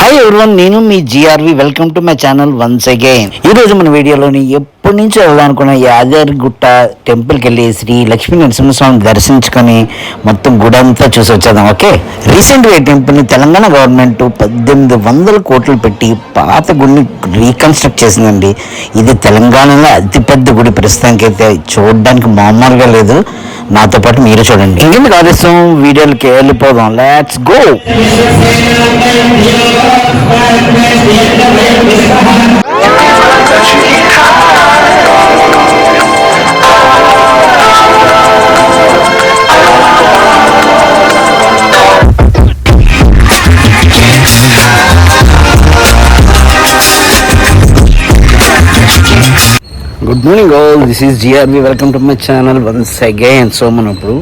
Hi everyone నేను మీ G R V welcome to my channel once again ఈరోజు మన వీడియోలోని ఎప్పటి నుంచో వెళ్దామనుకున్న యాదగిరిగుట్ట టెంపుల్కి వెళ్ళి శ్రీ లక్ష్మీ నరసింహస్వామిని దర్శించుకొని మొత్తం గుడి అంతా చూసి వచ్చేద్దాం ఓకే? రీసెంట్గా ఈ టెంపుల్ని తెలంగాణ గవర్నమెంట్ పద్దెనిమిది వందల కోట్లు పెట్టి పాత గుడిని రీకన్స్ట్రక్ట్ చేసిందండి. ఇది తెలంగాణలో అతిపెద్ద గుడి ప్రస్తుతానికి అయితే చూడడానికి మామూలుగా లేదు. నాతో పాటు మీరు చూడండి. ఇంకెందుకు ఆలస్యం? వీడియోలకి వెళ్ళిపోదాం let's go good morning all this is G R B welcome to my channel once again so మనం ఇప్పుడు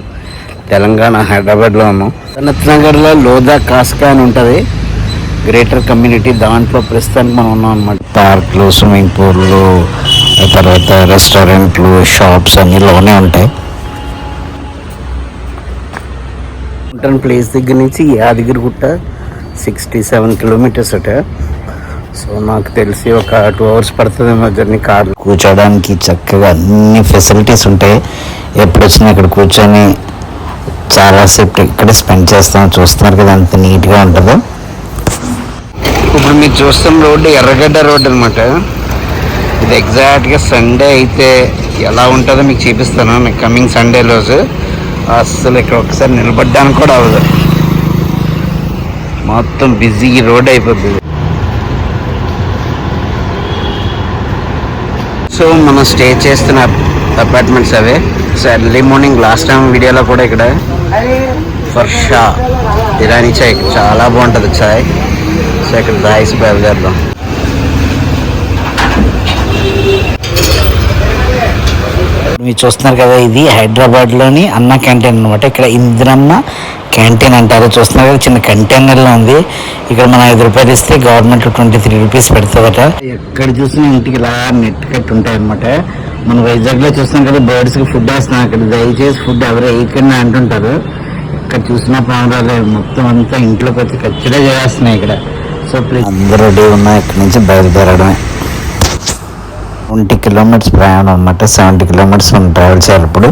తెలంగాణ హైదరాబాద్లో ఉన్నాం. సనత్నగర్లో లోదా కాస్కా అని ఉంటుంది. గ్రేటర్ కమ్యూనిటీ దాంట్లో ప్రస్తుతానికి మనం ఉన్నాం అనమాట పార్క్లు స్విమ్మింగ్ పూల్లు తర్వాత రెస్టారెంట్లు షాప్స్ అన్నీ లోనే ఉంటాయి. ఉంటాను ప్లేస్ దగ్గర నుంచి యాదగిరిగుట్ట సిక్స్టీ సెవెన్ కిలోమీటర్స్ అట. సో నాకు తెలిసి ఒక టూ అవర్స్ పడుతుంది మా జర్నీ కార్. కూర్చోడానికి చక్కగా అన్ని ఫెసిలిటీస్ ఉంటాయి ఎప్పుడు వచ్చినా ఇక్కడ కూర్చొని చాలాసేపు ఇక్కడే స్పెండ్ చేస్తాం. చూస్తున్నారు కదా అంత నీట్గా ఉంటుందో. ఇప్పుడు మీరు చూస్తున్న రోడ్డు ఎర్రగడ్డ రోడ్డు అనమాట ఇది ఎగ్జాక్ట్గా సండే అయితే ఎలా ఉంటుందో మీకు చూపిస్తాను. కమింగ్ సండే రోజు. అస్సలు ఇక్కడ ఒకసారి నిలబడ్డానికి కూడా అవ్వదు. మొత్తం బిజీ రోడ్ అయిపోతుంది సో మనం స్టే చేస్తున్న అపార్ట్మెంట్స్ అవే. So early morning last time వీడియోలో కూడా ఇక్కడ ఫర్షా ఇరానీ చాయ్ చాలా బాగుంటుంది చాయ్. సో ఇక్కడ దాయిస్ బయలుదేరదాం. మీరు చూస్తున్నారు కదా ఇది హైదరాబాద్లోని అన్న క్యాంటీన్ అనమాట ఇక్కడ ఇంద్రమ్మ క్యాంటీన్ అంటారు. చూస్తున్నారు కదా చిన్న కంటైనర్లో ఉంది. ఇక్కడ మనం ఐదు రూపాయలు ఇస్తే గవర్నమెంట్ ట్వంటీ త్రీ రూపీస్ పెడుతుందట. ఎక్కడ చూసినా ఇంటికి ఇలా నెట్ కట్టి ఉంటాయి అనమాట మన వైజాగ్లో చూస్తాం కదా బర్డ్స్కి ఫుడ్ వేస్తున్నాం. అక్కడ దయచేసి ఫుడ్ ఎవరు వేయకుండా అంటుంటారు. ఇక్కడ చూసినా ప్రాణాలు మొత్తం అంతా ఇంట్లోకి వచ్చి ఖచ్చితంగా చేస్తున్నాయి ఇక్కడ. సో ప్లీజ్ అందరూ ఉన్నా ఇక్కడ నుంచి బయలుదేరడమే. ట్వంటీ కిలోమీటర్స్ ప్రయాణం అనమాట సెవెంటీ కిలోమీటర్స్ మనం ట్రావెల్ చేయాలి ఇప్పుడు.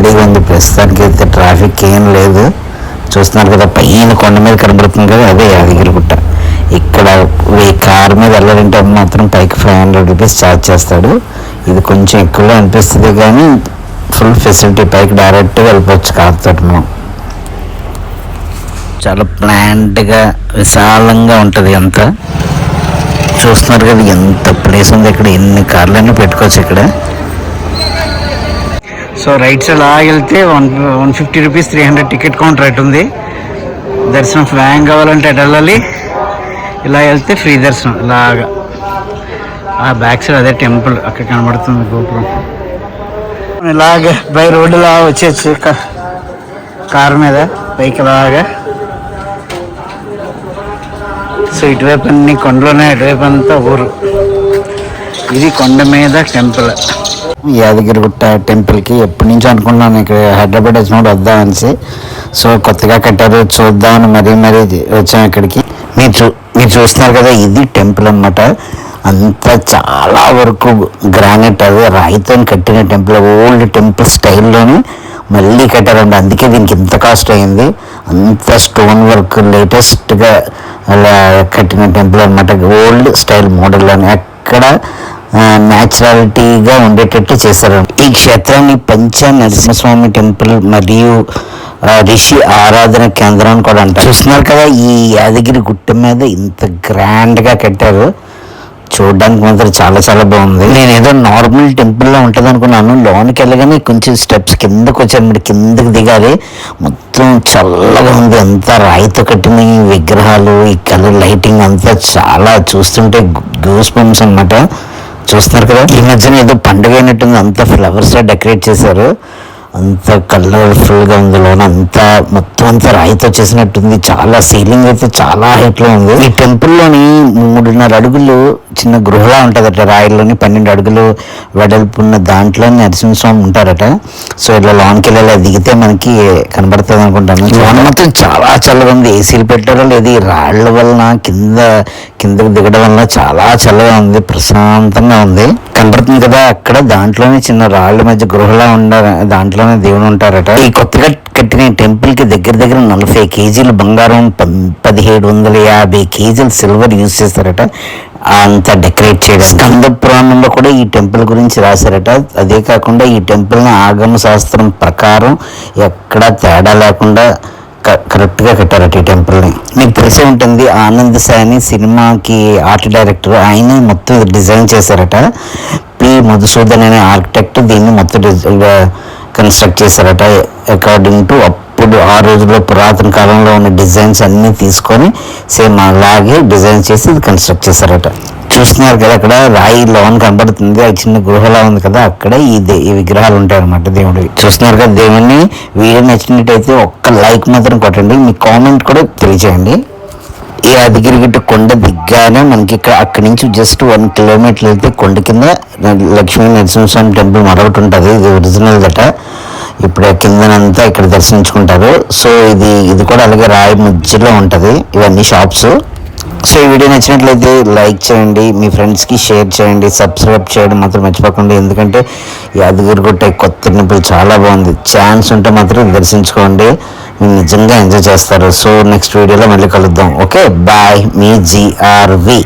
ఖాళీగా ఉంది. ప్రస్తుతానికి అయితే ట్రాఫిక్ ఏం లేదు. చూస్తున్నారు కదా పైన కొండ మీద కనబడుతుంది కదా అదే యాదగిరి గుట్ట ఇక్కడ ఈ కార్ మీద వెళ్ళాలంటే మాత్రం పైకి ఫైవ్ హండ్రెడ్ రూపీస్ ఛార్జ్ చేస్తాడు. ఇది కొంచెం ఎక్కువగా అనిపిస్తుంది కానీ ఫుల్ ఫెసిలిటీ పైకి డైరెక్ట్గా వెళ్ళిపోవచ్చు కార్తో మనం. చాలా ప్లాంట్గా విశాలంగా ఉంటుంది అంతా. చూస్తున్నారు కదా ఎంత ప్లేస్ ఉంది ఇక్కడ ఎన్ని కార్లైనా పెట్టుకోవచ్చు ఇక్కడ. సో రైట్ సైడ్ అలా వెళ్తే one one fifty rupees three hundred ticket counter rate ఉంది. దర్శనం ఫ్లాంగ్ కావాలంటే అటు వెళ్ళాలి. ఇలా వెళ్తే ఫ్రీ దర్శనం. ఇలాగా. ఆ బ్యాక్ సైడ్ అదే టెంపుల్ అక్కడ కనబడుతుంది గోపురం. ఇలాగ బై రోడ్డులా వచ్చేచ్చు కారు మీద పైకి ఇలాగా. సో ఇటువైపు అన్ని కొండలోనే ఇటువైపు అంతా ఊరు. ఇది కొండ మీద టెంపుల్ యాదగిరిగుట్ట టెంపుల్కి ఎప్పటి నుంచో అనుకున్నాను ఇక్కడ హైదరాబాద్ వచ్చినప్పుడు వద్దాం అనేసి. సో కొత్తగా కట్టారు. చూద్దామని మరీ మరీ వచ్చాం ఇక్కడికి. మీరు చూ మీరు చూస్తున్నారు కదా ఇది టెంపుల్ అన్నమాట. అంతా చాలా వరకు గ్రానైట్ అది. రాయితో కట్టిన టెంపుల్ ఓల్డ్ టెంపుల్ స్టైల్లోనే మళ్ళీ కట్టారండి అందుకే దీనికి ఇంత కాస్ట్ అయింది. అంత స్టోన్ వర్క్ లేటెస్ట్గా అలా కట్టిన టెంపుల్ అనమాట ఓల్డ్ స్టైల్ మోడల్ అని అక్కడ న్యాచురాలిటీగా ఉండేటట్టు చేశారు. ఈ క్షేత్రాన్ని పంచ నరసింహస్వామి టెంపుల్ మరియు ఋషి రిషి ఆరాధన కేంద్రం అని కూడా అంటారు. చూస్తున్నారు కదా ఈ యాదగిరి గుట్ట మీద ఇంత గ్రాండ్గా కట్టారు. చూడడానికి మాత్రం చాలా చాలా బాగుంది. నేను ఏదో నార్మల్ టెంపుల్లో ఉంటుంది అనుకున్నాను లోనికి వెళ్ళగానే కొంచెం స్టెప్స్ కిందకు వచ్చాను మరి కిందకి దిగాలి. మొత్తం చల్లగా ఉంది. అంతా రాయితో కట్టిన ఈ విగ్రహాలు ఈ కలర్ లైటింగ్ అంతా చాలా చూస్తుంటే గూస్ బంప్స్ అనమాట చూస్తున్నారు కదా. ఈ మధ్యన ఏదో పండుగ అయినట్టుంది అంత ఫ్లవర్స్ డెకరేట్ చేశారు. అంత కలర్ఫుల్గా ఉంది లోన అంతా మొత్తం అంతా రాయితో చేసినట్టుంది. చాలా సీలింగ్ అయితే చాలా హైట్లో ఉంది. ఈ టెంపుల్లోని మూడున్నర అడుగులు చిన్న గృహలా ఉంటదట. రాయిలోని పన్నెండు అడుగులు వెడల్పున్న దాంట్లో నరసింహస్వామి ఉంటారట. సో ఇలా లోన్కి వెళ్ళి దిగితే మనకి కనబడుతుంది అనుకుంటాను. లోన మొత్తం చాలా చల్లగా ఉంది. ఏసీలు పెట్టారో లేదు. రాళ్ళ వలన కింద కిందకు దిగడం వలన చాలా చల్లగా ఉంది. ప్రశాంతంగా ఉంది. కనబడుతుంది అక్కడ దాంట్లోనే చిన్న రాళ్ళ మధ్య గృహలా ఉండ దాంట్లోనే దేవుడు ఉంటారట. ఈ కొత్తగా కట్టిన టెంపుల్కి దగ్గర దగ్గర నలభై కేజీలు బంగారం పం- పదిహేడు వందల యాభై కేజీలు సిల్వర్ యూజ్ చేస్తారట. అంత డెకరేట్ చేయడం. స్కంద పురాణంలో కూడా ఈ టెంపుల్ గురించి రాశారట. అదే కాకుండా ఈ టెంపుల్ని ఆగమ శాస్త్రం ప్రకారం ఎక్కడా తేడా లేకుండా క- కరెక్ట్గా కట్టారట ఈ టెంపుల్ని మీకు తెలిసే ఉంటుంది ఆనంద్ సాయి సినిమాకి ఆర్ట్ డైరెక్టర్ ఆయన మొత్తం డిజైన్ చేశారట. మధుసూదన్ అనే ఆర్కిటెక్ట్ దీన్ని మొత్తం కన్స్ట్రక్ట్ చేశారట. అకార్డింగ్ టు అప్పుడు ఆ రోజుల్లో పురాతన కాలంలో ఉన్న డిజైన్స్ అన్నీ తీసుకొని సేమ్ అలాగే డిజైన్ చేసి ఇది కన్స్ట్రక్ట్ చేశారట. చూస్తున్నారు కదా అక్కడ రాయి లోన్ కనబడుతుంది. ఆ చిన్న గృహలా ఉంది కదా అక్కడ ఈ దే- ఈ విగ్రహాలు ఉంటాయి అనమాట దేవుడివి. చూస్తున్నారు కదా దేవుడిని వీడియో నచ్చినట్టయితే ఒక్క లైక్ మాత్రం కొట్టండి. మీ కామెంట్ కూడా తెలియజేయండి ఈ అదిగిరిగిట్ట కొండ దిగ్గానే మనకి ఇక్కడ అక్కడి నుంచి జస్ట్ వన్ కిలోమీటర్ వెళ్తే కొండ కింద లక్ష్మీ నరసింహస్వామి టెంపుల్ మరొకటి ఉంటుంది. ఇది ఒరిజినల్ దట. ఇప్పుడు కిందనంతా ఇక్కడ దర్శించుకుంటారు. సో ఇది ఇది కూడా అలాగే రాయి మధ్యలో ఉంటుంది. ఇవన్నీ షాప్స్ సో ఈ వీడియో నచ్చినట్లయితే లైక్ చేయండి మీ ఫ్రెండ్స్కి షేర్ చేయండి సబ్స్క్రైబ్ చేయడం మాత్రం మర్చిపోకండి. ఎందుకంటే యాదగిరిగుట్ట గుట్ట కొత్త టెంపుల్ చాలా బాగుంది. ఛాన్స్ ఉంటే మాత్రం దర్శించుకోండి. మీరు నిజంగా ఎంజాయ్ చేస్తారు. సో నెక్స్ట్ వీడియోలో మళ్ళీ కలుద్దాం. ఓకే బాయ్ మీ జిఆర్వి